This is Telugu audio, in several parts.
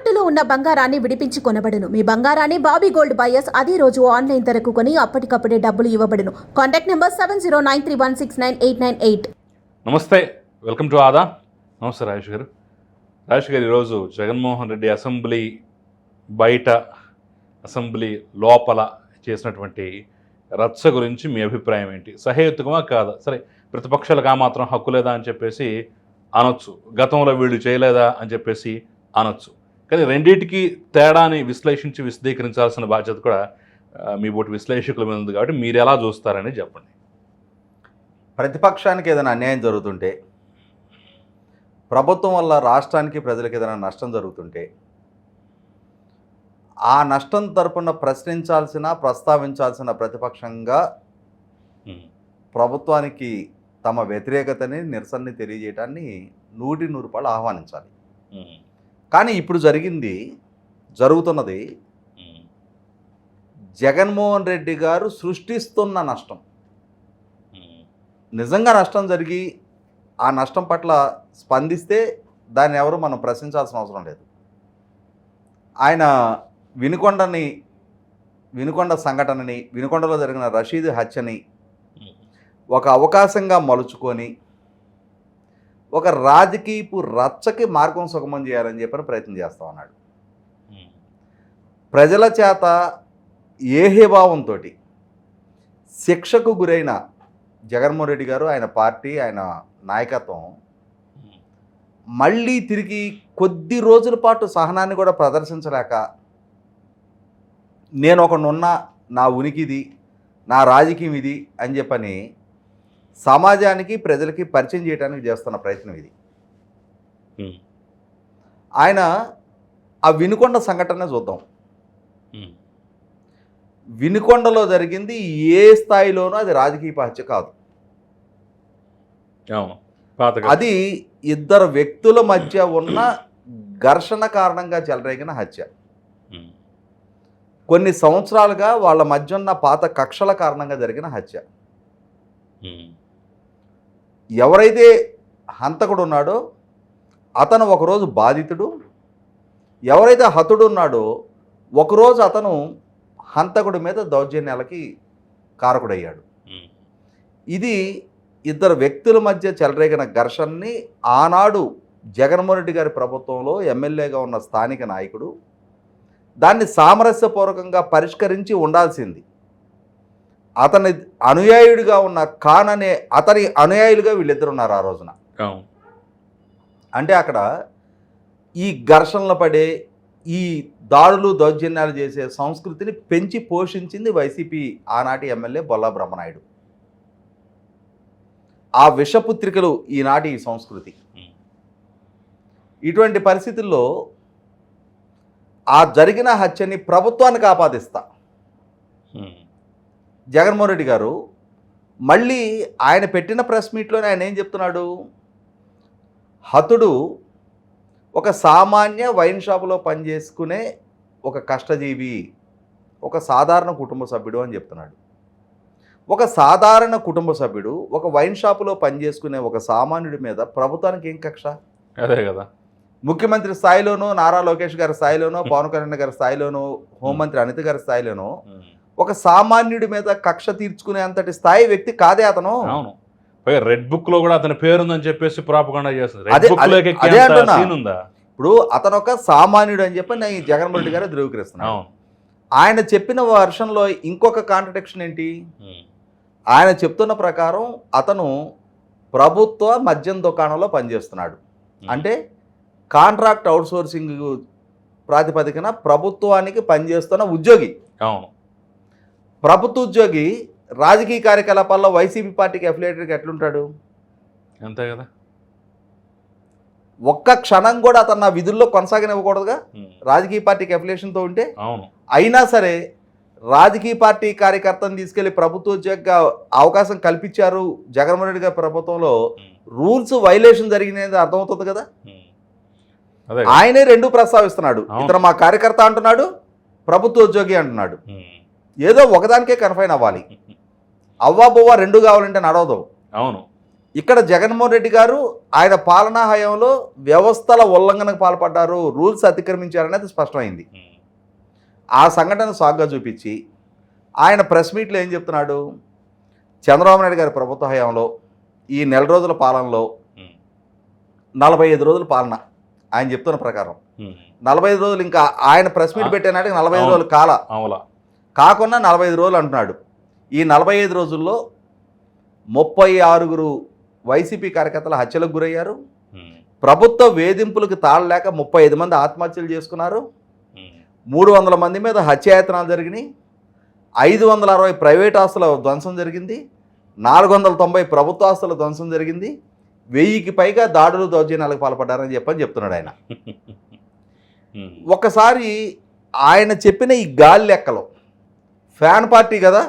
తాకట్టులో ఉన్న బంగారాన్ని విడిపించి కొనబడును. మీ బంగారాన్ని బాబీ గోల్డ్ బయర్స్ అదే రోజు ఆన్లైన్ ధరకు కొని అప్పటికప్పుడే డబ్బులు ఇవ్వబడును. Contact number seven zero nine three one six nine eight nine eight. నమస్తే వెల్కమ్ టు ఆదా. నమస్తే రాజేష్ గారు. రాజేష్ గారు ఈరోజు జగన్మోహన్ రెడ్డి అసెంబ్లీ బయట అసెంబ్లీ లోపల చేసినటువంటి రచ్చ గురించి మీ అభిప్రాయం ఏంటి? సహేతుకమా కాదా? సరే ప్రతిపక్షాలకు ఆ మాత్రం హక్కు లేదా అని చెప్పేసి అనొచ్చు. గతంలో వీళ్ళు చేయలేదా అని చెప్పేసి అనొచ్చు. కానీ రెండింటికి తేడాని విశ్లేషించి విశదీకరించాల్సిన బాధ్యత కూడా మీ బోటి విశ్లేషకుల మీద ఉంది కాబట్టి మీరు ఎలా చూస్తారని చెప్పండి. ప్రతిపక్షానికి ఏదైనా అన్యాయం జరుగుతుంటే ప్రభుత్వం వల్ల రాష్ట్రానికి ప్రజలకు ఏదైనా నష్టం జరుగుతుంటే ఆ నష్టం తరపున ప్రశ్నించాల్సిన ప్రస్తావించాల్సిన ప్రతిపక్షంగా ప్రభుత్వానికి తమ వ్యతిరేకతని నిరసనని తెలియజేయడాన్ని నూటి నూరు రూపాయలు ఆహ్వానించాలి. కానీ ఇప్పుడు జరిగింది జరుగుతున్నది జగన్మోహన్ రెడ్డి గారు సృష్టిస్తున్న నష్టం. నిజంగా నష్టం జరిగి ఆ నష్టం పట్ల స్పందిస్తే దాన్ని ఎవరు మనం ప్రశ్నించాల్సిన అవసరం లేదు. ఆయన వినుకొండని వినుకొండ సంఘటనని వినుకొండలో జరిగిన రషీద్ హత్యని ఒక అవకాశంగా మలుచుకొని ఒక రాజకీయపు రచ్చకి మార్గం సుగమం చేయాలని చెప్పని ప్రయత్నం చేస్తా ఉన్నాడు. ప్రజల చేత ఏహేభావంతో శిక్షకు గురైన జగన్మోహన్ రెడ్డి గారు ఆయన పార్టీ ఆయన నాయకత్వం మళ్ళీ తిరిగి కొద్ది రోజుల పాటు సహనాన్ని కూడా ప్రదర్శించలేక నేను ఒకనున్నా నా ఉనికిది నా రాజకీయం ఇది అని చెప్పని సమాజానికి ప్రజలకి పరిచయం చేయడానికి చేస్తున్న ప్రయత్నం ఇది. ఆయన ఆ వినుకొండ సంఘటన చూద్దాం. వినుకొండలో జరిగింది ఏ స్థాయిలోనూ అది రాజకీయ హత్య కాదు. అది ఇద్దరు వ్యక్తుల మధ్య ఉన్న ఘర్షణ కారణంగా చెలరేగిన హత్య. కొన్ని సంవత్సరాలుగా వాళ్ళ మధ్య ఉన్న పాత కక్షల కారణంగా జరిగిన హత్య. ఎవరైతే హంతకుడు ఉన్నాడో అతను ఒకరోజు బాధితుడు. ఎవరైతే హతుడు ఉన్నాడో ఒకరోజు అతను హంతకుడి మీద దౌర్జన్యాలకి కారకుడయ్యాడు. ఇది ఇద్దరు వ్యక్తుల మధ్య చెలరేగిన ఘర్షణని ఆనాడు జగన్మోహన్ రెడ్డి గారి ప్రభుత్వంలో ఎమ్మెల్యేగా ఉన్న స్థానిక నాయకుడు దాన్ని సామరస్యపూర్వకంగా పరిష్కరించి ఉండాల్సింది. అతని అనుయాయుడిగా ఉన్న ఖాన్ అనే అతని అనుయాయులుగా వీళ్ళిద్దరు ఉన్నారు ఆ రోజున. అంటే అక్కడ ఈ ఘర్షణలు పడే ఈ దాడులు దౌర్జన్యాలు చేసే సంస్కృతిని పెంచి పోషించింది వైసీపీ ఆనాటి ఎమ్మెల్యే బొల్లా బ్రహ్మనాయుడు. ఆ విషపుత్రికలు ఈనాటి ఈ సంస్కృతి. ఇటువంటి పరిస్థితుల్లో ఆ జరిగిన హత్యని ప్రభుత్వానికి ఆపాదిస్తా జగన్మోహన్ రెడ్డి గారు మళ్ళీ ఆయన పెట్టిన ప్రెస్ మీట్లోనే ఆయన ఏం చెప్తున్నాడు? హతుడు ఒక సామాన్య వైన్ షాపులో పనిచేసుకునే ఒక కష్టజీవి ఒక సాధారణ కుటుంబ సభ్యుడు అని చెప్తున్నాడు. ఒక సాధారణ కుటుంబ సభ్యుడు ఒక వైన్ షాపులో పనిచేసుకునే ఒక సామాన్యుడి మీద ప్రభుత్వానికి ఏం కక్ష? అదే కదా. ముఖ్యమంత్రి స్థాయిలోనో నారా లోకేష్ గారి స్థాయిలోనో పవన్ కళ్యాణ్ గారి స్థాయిలోనో హోంమంత్రి అనిత గారి స్థాయిలోనో ఒక సామాన్యుడి మీద కక్ష తీర్చుకునే అంతటి స్థాయి వ్యక్తి కాదే అతను. అవును. రెడ్ బుక్లో కూడా అతని పేరుందని చెప్పేసి ప్రాపకుండా చేస్తుంది. అదే- అంటున్నా. ఇప్పుడు అతను ఒక సామాన్యుడు అని చెప్పి నేను జగన్మోహన్ రెడ్డి గారు ధృవీకరిస్తున్నాను ఆయన చెప్పిన వర్షంలో ఇంకొక కాంట్రడిక్షన్ ఏంటి? ఆయన చెప్తున్న ప్రకారం అతను ప్రభుత్వ మద్యం దుకాణంలో పనిచేస్తున్నాడు. అంటే కాంట్రాక్ట్ అవుట్సోర్సింగ్ ప్రాతిపదికన ప్రభుత్వానికి పనిచేస్తున్న ఉద్యోగి. అవును. ప్రభుత్వ ఉద్యోగి రాజకీయ కార్యకలాపాల్లో వైసీపీ పార్టీకి అఫిలియేటెడ్గా ఎట్లుంటాడు? అంతే కదా. ఒక్క క్షణం కూడా అతను నా విధుల్లో కొనసాగనివ్వకూడదుగా? రాజకీయ పార్టీకి అఫిలియేషన్తో ఉంటే? అయినా సరే రాజకీయ పార్టీ కార్యకర్తను తీసుకెళ్ళి ప్రభుత్వ ఉద్యోగ అవకాశం కల్పించారు జగన్మోహన్ రెడ్డి గారి ప్రభుత్వంలో రూల్స్ వైలేషన్ జరిగినది అర్థమవుతుంది కదా. ఆయనే రెండు ప్రస్తావిస్తున్నాడు. ఇతను మా కార్యకర్త అంటున్నాడు ప్రభుత్వ ఉద్యోగి అంటున్నాడు ఏదో ఒకదానికే కన్ఫైన్ అవ్వాలి. అవ్వా బొవ్వ రెండు కావాలంటే నడవదు. అవును. ఇక్కడ జగన్మోహన్ రెడ్డి గారు ఆయన పాలనా హయాంలో వ్యవస్థల ఉల్లంఘనకు పాల్పడ్డారు రూల్స్ అతిక్రమించారనేది స్పష్టమైంది. ఆ సంఘటన సాగ్గా చూపించి ఆయన ప్రెస్ మీట్లో ఏం చెప్తున్నాడు? చంద్రబాబు నాయుడు గారి ప్రభుత్వ హయాంలో ఈ నెల రోజుల పాలనలో నలభై ఐదు రోజుల పాలన. ఆయన చెప్తున్న ప్రకారం. నలభై ఐదు రోజులు ఇంకా ఆయన ప్రెస్ మీట్ ఆ. పెట్టినాటికి నలభై ఐదు. రోజులు కాల. కాకుండా నలభై ఐదు రోజులు అంటున్నాడు. ఈ నలభై ఐదు రోజుల్లో ముప్పై ఆరుగురు వైసీపీ కార్యకర్తల హత్యలకు గురయ్యారు. ప్రభుత్వ వేధింపులకు తాళలేక ముప్పై ఐదు మంది ఆత్మహత్యలు చేసుకున్నారు. మూడు వందల మంది మీద హత్యాయతనాలు జరిగినాయి. ఐదు వందల అరవై ప్రైవేట్ ఆస్తుల ధ్వంసం జరిగింది. నాలుగు వందల తొంభై ప్రభుత్వ ఆస్తుల ధ్వంసం జరిగింది. వెయ్యికి పైగా దాడులు దౌర్జన్యాలకు పాల్పడ్డారని చెప్పని చెప్తున్నాడు ఆయన. ఒకసారి ఆయన చెప్పిన ఈ గాలి లెక్కలు ఫ్యాన్ పార్టీ కదా.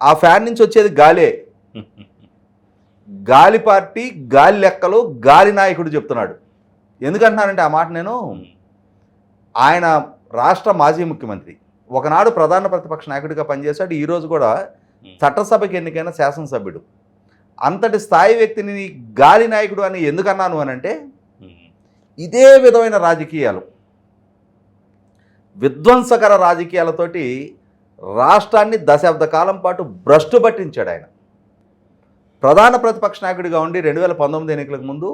ఆ ఫ్యాన్ నుంచి వచ్చేది గాలే. గాలి పార్టీ గాలి లెక్కలు గాలి నాయకుడు చెప్తున్నాడు. ఎందుకంటున్నానంటే ఆ మాట నేను ఆయన రాష్ట్ర మాజీ ముఖ్యమంత్రి. ఒకనాడు ప్రధాన ప్రతిపక్ష నాయకుడిగా పనిచేశాడు. ఈరోజు కూడా. చట్టసభకి ఎన్నికైన శాసనసభ్యుడు. అంతటి స్థాయి వ్యక్తిని గాలి నాయకుడు అని ఎందుకన్నాను అని అంటే ఉమ్, ఇదే విధమైన రాజకీయాలు. విధ్వంసకర రాజకీయాలతోటి రాష్ట్రాన్ని దశాబ్ద కాలం పాటు భ్రష్టు పట్టించాడు ఆయన. ప్రధాన ప్రతిపక్ష నాయకుడిగా ఉండి రెండు వేల పంతొమ్మిది ఎన్నికలకు ముందు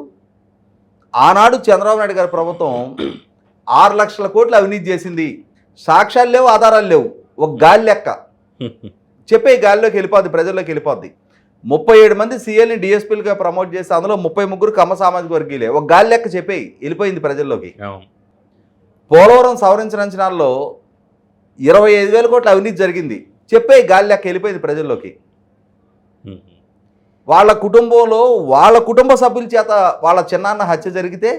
ఆనాడు చంద్రబాబు నాయుడు గారి ప్రభుత్వం ఆరు లక్షల కోట్లు అవినీతి చేసింది. సాక్ష్యాలు లేవు ఆధారాలు లేవు. ఒక గాలి లెక్క. చెప్పే గాలిలోకి వెళ్ళిపోద్ది ప్రజల్లోకి వెళ్ళిపోద్ది. ముప్పై ఏడు మంది సీఎల్ని డిఎస్పీలుగా ప్రమోట్ చేసి అందులో ముప్పై ముగ్గురు కమ్మ సామాజిక వర్గీయులే. ఒక గాలి లెక్క చెప్పేయి వెళ్ళిపోయింది ప్రజల్లోకి. పోలవరం సవరించిన అంచనాల్లో ఇరవై ఐదు వేల కోట్ల అవినీతి జరిగింది. చెప్పే గాలి లెక్క వెళ్ళిపోయింది ప్రజల్లోకి. వాళ్ళ కుటుంబంలో వాళ్ళ కుటుంబ సభ్యుల చేత వాళ్ళ చిన్నాన్న హత్య జరిగితే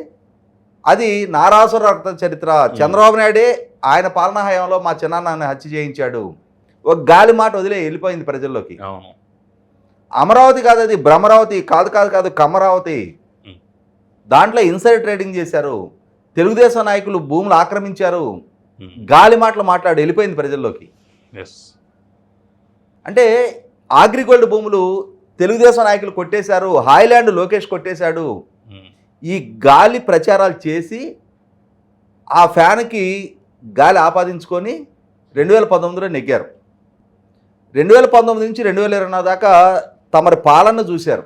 అది నారాసుర రక్త చరిత్ర. చంద్రబాబు నాయుడే ఆయన పాలనా హయాంలో మా చిన్నాన్నని హత్య చేయించాడు. ఒక గాలి మాట వదిలే వెళ్ళిపోయింది ప్రజల్లోకి. అమరావతి కాదు అది భ్రమరావతి కాదు కాదు కాదు కమరావతి. దాంట్లో ఇన్సైడ్ ట్రేడింగ్ చేశారు. తెలుగుదేశం నాయకులు భూములు ఆక్రమించారు. ఉమ్, గాలి మాటలు మాట్లాడి వెళ్ళిపోయింది ప్రజల్లోకి. ఎస్ అంటే ఆగ్రిగోల్డ్ భూములు తెలుగుదేశం నాయకులు కొట్టేశారు హాయ్లాండ్ లోకేష్ కొట్టేశాడు. ఉమ్, ఈ గాలి ప్రచారాలు చేసి ఆ ఫ్యాన్కి గాలి ఆపాదించుకొని రెండు వేల పంతొమ్మిదిలో నెగ్గారు. రెండు వేల పంతొమ్మిది నుంచి రెండు వేల ఇరవై దాకా తమరి పాలన చూశారు.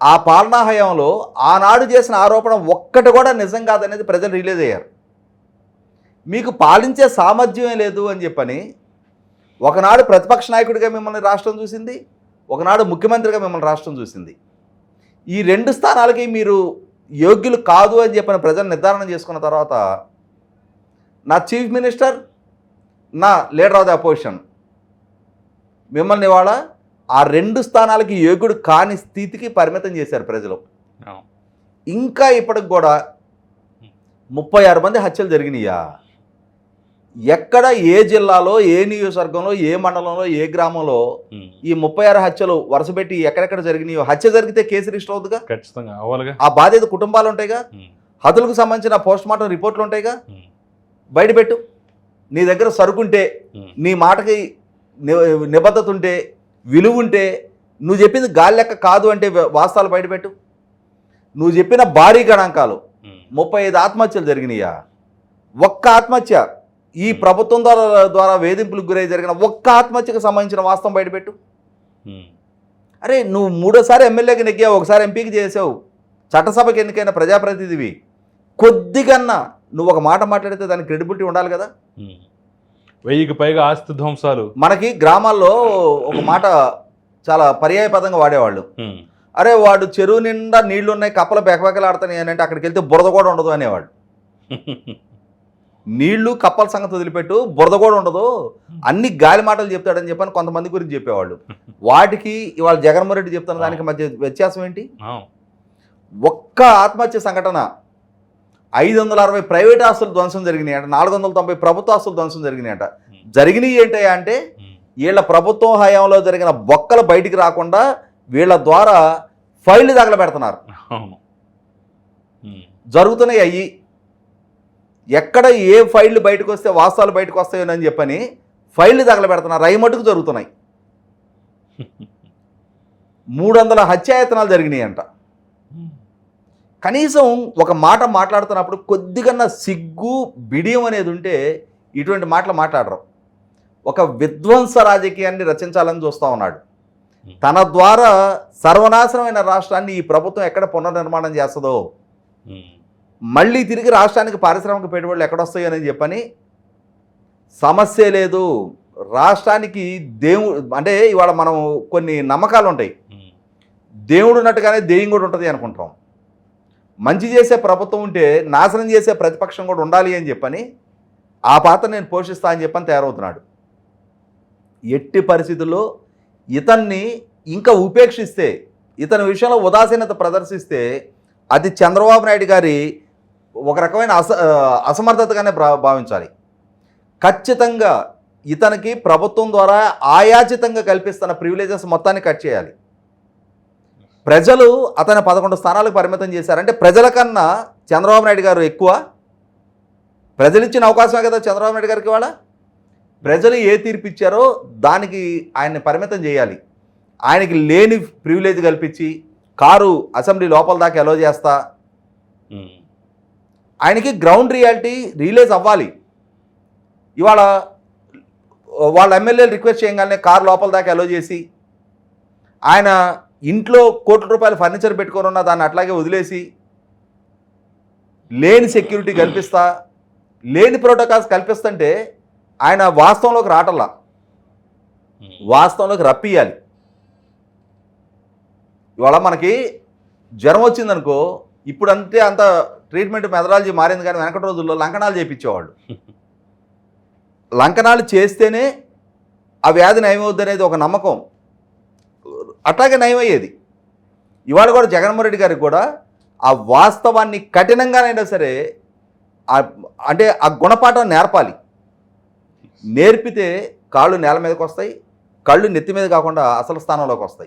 ఆ పాలనా హయాంలో ఆనాడు చేసిన ఆరోపణ ఒక్కటి కూడా నిజం కాదనేది ప్రజలు రిలీజ్ అయ్యారు. మీకు పాలించే సామర్థ్యమే లేదు అని చెప్పని ఒకనాడు ప్రతిపక్ష నాయకుడిగా మిమ్మల్ని రాష్ట్రం చూసింది ఒకనాడు ముఖ్యమంత్రిగా మిమ్మల్ని రాష్ట్రం చూసింది. ఈ రెండు స్థానాలకి మీరు యోగ్యులు కాదు అని చెప్పిన ప్రజలు నిర్ధారణ చేసుకున్న తర్వాత నా చీఫ్ మినిస్టర్ నా లీడర్ ఆఫ్ ద అపోజిషన్ మిమ్మల్ని ఇవాళ ఆ రెండు స్థానాలకి యోగ్యుడు కాని స్థితికి పరిమితం చేశారు ప్రజలు. ఇంకా ఇప్పటికి కూడా ముప్పై ఆరు మంది హత్యలు జరిగినాయా? ఎక్కడ ఏ జిల్లాలో ఏ నియోజకవర్గంలో ఏ మండలంలో ఏ గ్రామంలో ఈ ముప్పై ఆరు హత్యలు వరుసపెట్టి ఎక్కడెక్కడ జరిగినాయో? హత్య జరిగితే కేసు రిజిస్టర్ అవుతుందిగా? ఖచ్చితంగా ఆ బాధిత కుటుంబాలు ఉంటాయిగా? హతులకు సంబంధించిన పోస్ట్ మార్టం రిపోర్ట్లు ఉంటాయిగా? బయటపెట్టు. నీ దగ్గర సరుకుంటే నీ మాటకి నిబద్ధత ఉంటే విలువ ఉంటే నువ్వు చెప్పింది గాలి లెక్క కాదు అంటే వాస్తవాలు బయటపెట్టు నువ్వు చెప్పిన భారీ గణాంకాలు ముప్పై ఐదు ఆత్మహత్యలు జరిగినాయా ఒక్క ఆత్మహత్య ఈ ప్రభుత్వం ద్వారా ద్వారా వేధింపులకు గురై జరిగిన ఒక్క ఆత్మహత్యకు సంబంధించిన వాస్తవం బయటపెట్టు అరే నువ్వు మూడోసారి ఎమ్మెల్యేకి నెగ్గావు ఒకసారి ఎంపీకి చేసావు. చట్టసభకి ఎన్నికైన ప్రజాప్రతినిధివి. కొద్దిగన్నా నువ్వు ఒక మాట మాట్లాడితే దానికి క్రెడిబిలిటీ ఉండాలి కదా. వెయ్యికి పైగా ఆస్తి ధ్వంసాలు. మనకి గ్రామాల్లో ఒక మాట చాలా పర్యాయపదంగా వాడేవాళ్ళు. అరే వాడు చెరువు నిండా నీళ్ళు ఉన్నాయి కప్పలు బెకబెకలాడుతున్నాయి అని అంటే అక్కడికి వెళ్తే బురద కూడా ఉండదు అనేవాడు నీళ్ళు కప్పల సంగతి వదిలిపెట్టు బురద కూడా ఉండదు. అన్ని గాలి మాటలు చెప్తాడని చెప్పని కొంతమంది గురించి చెప్పేవాళ్ళు. వాటికి ఇవాళ జగన్మోహన్ రెడ్డి చెప్తున్న దానికి మధ్య వ్యత్యాసం ఏంటి? ఒక్క ఆత్మహత్య సంఘటన ఐదు వందల అరవై ప్రైవేట్ ఆస్తులు ధ్వంసం జరిగినాయట నాలుగు వందల తొంభై ప్రభుత్వ ఆస్తులు ధ్వంసం జరిగినాయట. జరిగినాయి ఏంటయ్యా అంటే ఉమ్, వీళ్ళ ప్రభుత్వం హయాంలో జరిగిన బొక్కలు బయటికి రాకుండా వీళ్ళ ద్వారా ఫైళ్ళు తగలబెడుతున్నారు. ఉమ్, జరుగుతున్నాయి అయ్యి. ఎక్కడ ఏ ఫైళ్ళు బయటకు వస్తే వాస్తవాలు బయటకు వస్తాయోనని చెప్పని ఫైళ్ళు తగలబెడుతున్నారు. అవి మటుకు జరుగుతున్నాయి. మూడు వందల హత్యాయతనాలు జరిగినాయి అంట కనీసం ఒక మాట మాట్లాడుతున్నప్పుడు కొద్దిగా సిగ్గు బిడియం అనేది ఉంటే ఇటువంటి మాటలు మాట్లాడరు. ఒక విధ్వంస రాజకీయాన్ని రచించాలని చూస్తూ ఉన్నాడు. తన ద్వారా సర్వనాశనమైన రాష్ట్రాన్ని ఈ ప్రభుత్వం ఎక్కడ పునర్నిర్మాణం చేస్తుందో? మళ్ళీ తిరిగి రాష్ట్రానికి పారిశ్రామిక పెట్టుబడులు ఎక్కడొస్తాయని చెప్పని సమస్య లేదు. రాష్ట్రానికి దేవుడు అంటే ఇవాళ మనం కొన్ని నమ్మకాలు ఉంటాయి దేవుడు ఉన్నట్టుగానే దెయ్యం కూడా ఉంటుంది అనుకుంటాం. మంచి చేసే ప్రభుత్వం ఉంటే నాశనం చేసే ప్రతిపక్షం కూడా ఉండాలి అని చెప్పని ఆ పాత్ర నేను పోషిస్తా అని చెప్పని తయారవుతున్నాడు. ఎట్టి పరిస్థితుల్లో ఇతన్ని ఇంకా ఉపేక్షిస్తే ఇతని విషయంలో ఉదాసీనత ప్రదర్శిస్తే అది చంద్రబాబు నాయుడు గారి ఒక రకమైన అస అసమర్థతగానే భా- భావించాలి. ఖచ్చితంగా ఇతనికి ప్రభుత్వం ద్వారా ఆయాచితంగా కల్పిస్తున్న ప్రివిలేజెస్ మొత్తాన్ని కట్ చేయాలి. ప్రజలు అతని పదకొండు స్థానాలకు పరిమితం చేశారంటే ప్రజల కన్నా చంద్రబాబు నాయుడు గారు ఎక్కువ. ప్రజలు ఇచ్చిన అవకాశమే కదా చంద్రబాబు నాయుడు గారికి ఇవాళ? ప్రజలు ఏ తీర్పు ఇచ్చారో దానికి ఆయన్ని పరిమితం చేయాలి. ఆయనకి లేని ప్రివిలేజ్ కల్పించి కారు అసెంబ్లీ లోపల దాకా ఎలో చేస్తా. ఆయనకి గ్రౌండ్ రియాలిటీ రియలైజ్ అవ్వాలి. ఇవాళ వాళ్ళ ఎమ్మెల్యేలు రిక్వెస్ట్ చేయగానే కారు లోపల దాకా అలో చేసి ఆయన ఇంట్లో కోట్ల రూపాయల ఫర్నిచర్ పెట్టుకొని ఉన్న దాన్ని అట్లాగే వదిలేసి లేని సెక్యూరిటీ కల్పిస్తా లేని ప్రోటోకాల్స్ కల్పిస్తుంటే ఆయన వాస్తవంలోకి రావటంలా వాస్తవంలోకి రప్పియాలి ఇవాళ మనకి జ్వరం వచ్చిందనుకో ఇప్పుడు అంతే అంత ట్రీట్మెంట్ మెథడాలజీ మారింది కానీ వెనకటి రోజుల్లో లంకనాలు చేయించేవాళ్ళు లంకనాలు చేస్తేనే ఆ వ్యాధి నయమవుద్ది అనేది ఒక నమ్మకం. అట్లాగే నయమయ్యేది. ఇవాళ కూడా జగన్మోహన్ రెడ్డి గారికి కూడా ఆ వాస్తవాన్ని కఠినంగానైనా సరే అంటే ఆ గుణపాఠం నేర్పాలి. నేర్పితే కాళ్ళు నేల మీదకి వస్తాయి కళ్ళు నెత్తి మీద కాకుండా అసలు స్థానంలోకి వస్తాయి